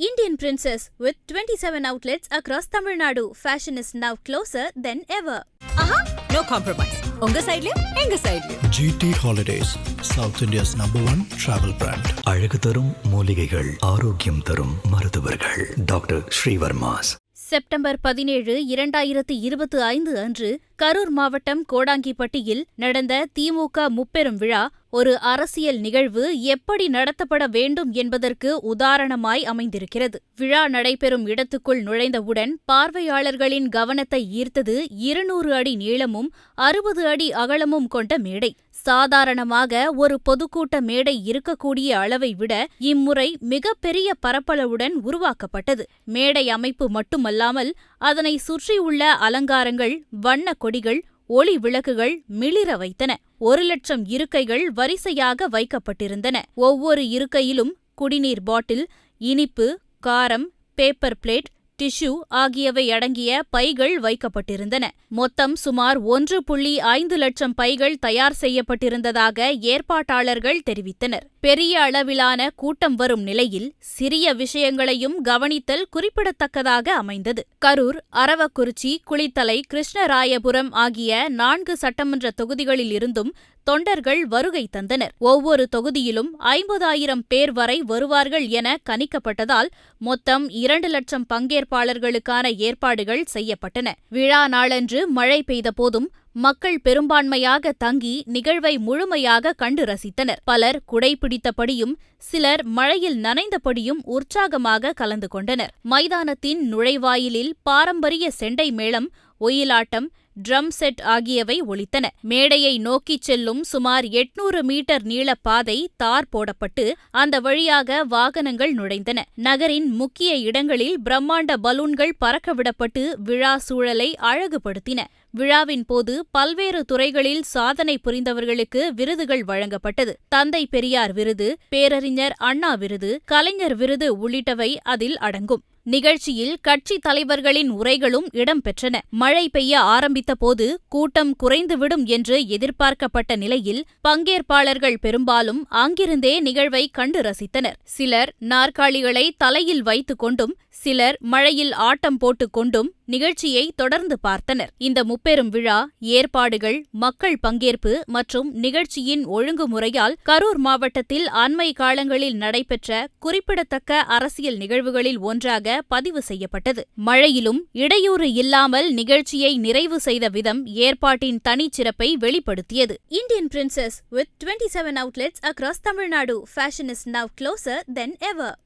Indian Princess with 27 outlets across Tamil Nadu. Fashion is now closer than ever. ஆஹா no compromise உங்க சைடுலயும் எங்க சைடுலயும் GT Holidays, South India's number one travel brand. அழகு தரும் மூலிகைகள் ஆரோக்கியம் தரும் மருத்துவர்கள் டாக்டர் ஸ்ரீவர்மாஸ் செப்டம்பர் பதினேழு இரண்டாயிரத்து இருபத்து ஐந்து அன்று கரூர் மாவட்டம் கோடாங்கிப்பட்டியில் நடந்த திமுக முப்பெரும் விழா ஒரு அரசியல் நிகழ்வு எப்படி நடத்தப்பட வேண்டும் என்பதற்கு உதாரணமாய் அமைந்திருக்கிறது. விழா நடைபெறும் இடத்துக்குள் நுழைந்தவுடன் பார்வையாளர்களின் கவனத்தை ஈர்த்தது இருநூறு அடி நீளமும் அறுபது அடி அகலமும் கொண்ட மேடை. சாதாரணமாக ஒரு பொதுக்கூட்ட மேடை இருக்கக்கூடிய அளவை விட இம்முறை மிகப்பெரிய பரப்பளவுடன் உருவாக்கப்பட்டது. மேடை அமைப்பு மட்டுமல்லாமல் அதனை சுற்றியுள்ள அலங்காரங்கள் வண்ண கொடிகள் ஒளி விளக்குகள் மிளிர வைத்தன. ஒரு லட்சம் இருக்கைகள் வரிசையாக வைக்கப்பட்டிருந்தன. ஒவ்வொரு இருக்கையிலும் குடிநீர் பாட்டில் இனிப்பு காரம் பேப்பர் பிளேட் டிஷ்யூ ஆகியவை அடங்கிய பைகள் வைக்கப்பட்டிருந்தன. மொத்தம் சுமார் ஒன்று புள்ளி ஐந்து லட்சம் பைகள் தயார் செய்யப்பட்டிருந்ததாக ஏற்பாட்டாளர்கள் தெரிவித்தனர். பெரிய அளவிலான கூட்டம் வரும் நிலையில் சிறிய விஷயங்களையும் கவனித்தல் குறிப்பிடத்தக்கதாக அமைந்தது. கரூர் அரவக்குறிச்சி குளித்தலை கிருஷ்ணராயபுரம் ஆகிய நான்கு சட்டமன்ற தொகுதிகளில் இருந்தும் தொண்டர்கள் வருகை தந்தனர். ஒவ்வொரு தொகுதியிலும் ஐம்பதாயிரம் பேர் வரை வருவார்கள் என கணிக்கப்பட்டதால் மொத்தம் இரண்டு லட்சம் பங்கேற்பாளர்களுக்கான ஏற்பாடுகள் செய்யப்பட்டன. விழா நாளன்று மழை பெய்த போதும் மக்கள் பெரும்பான்மையாக தங்கி நிகழ்வை முழுமையாக கண்டு ரசித்தனர். பலர் குடை பிடித்தபடியும் சிலர் மழையில் நனைந்தபடியும் உற்சாகமாக கலந்து கொண்டனர். மைதானத்தின் நுழைவாயிலில் பாரம்பரிய செண்டை மேளம் ஒயிலாட்டம் ட்ரம் செட் ஆகியவை ஒலித்தன. மேடையை நோக்கிச் செல்லும் சுமார் எட்நூறு மீட்டர் நீள பாதை தார் போடப்பட்டு அந்த வழியாக வாகனங்கள் நுழைந்தன. நகரின் முக்கிய இடங்களில் பிரம்மாண்ட பலூன்கள் பறக்கவிடப்பட்டு விழா சூழலை அழகுபடுத்தின. விழாவின் போது பல்வேறு துறைகளில் சாதனை புரிந்தவர்களுக்கு விருதுகள் வழங்கப்பட்டது. தந்தை பெரியார் விருது பேரறிஞர் அண்ணா விருது கலைஞர் விருது உள்ளிட்டவை அதில் அடங்கும். நிகழ்ச்சியில் கட்சி தலைவர்களின் உரைகளும் இடம்பெற்றன. மழை பெய்ய ஆரம்பித்த போது கூட்டம் குறைந்துவிடும் என்று எதிர்பார்க்கப்பட்ட நிலையில் பங்கேற்பாளர்கள் பெரும்பாலும் அங்கிருந்தே நிகழ்வை கண்டு ரசித்தனர். சிலர் நாற்காலிகளை தலையில் வைத்துக் கொண்டும் சிலர் மழையில் ஆட்டம் போட்டுக் கொண்டும் நிகழ்ச்சியை தொடர்ந்து பார்த்தனர். இந்த முப்பெரும் விழா ஏற்பாடுகள் மக்கள் பங்கேற்பு மற்றும் நிகழ்ச்சியின் ஒழுங்குமுறையால் கரூர் மாவட்டத்தில் அண்மை காலங்களில் நடைபெற்ற குறிப்பிடத்தக்க அரசியல் நிகழ்வுகளில் ஒன்றாக பதிவு செய்யப்பட்டது. மழையிலும் இடையூறு இல்லாமல் நிகழ்ச்சியை நிறைவு செய்த விதம் ஏற்பாட்டின் தனிச்சிறப்பை வெளிப்படுத்தியது. Indian princess with 27 seven outlets across Tamil Nadu fashion is now closer than ever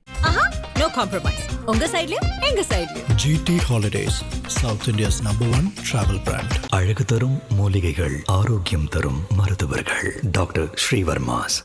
no compromise உங்க சைடுலயும் எங்க சைடுலயும் GT Holidays, South India's number one travel brand. அழகு தரும் மூலிகைகள் ஆரோக்கியம் தரும் மருத்துவர்கள். டாக்டர் ஸ்ரீவர்மாஸ்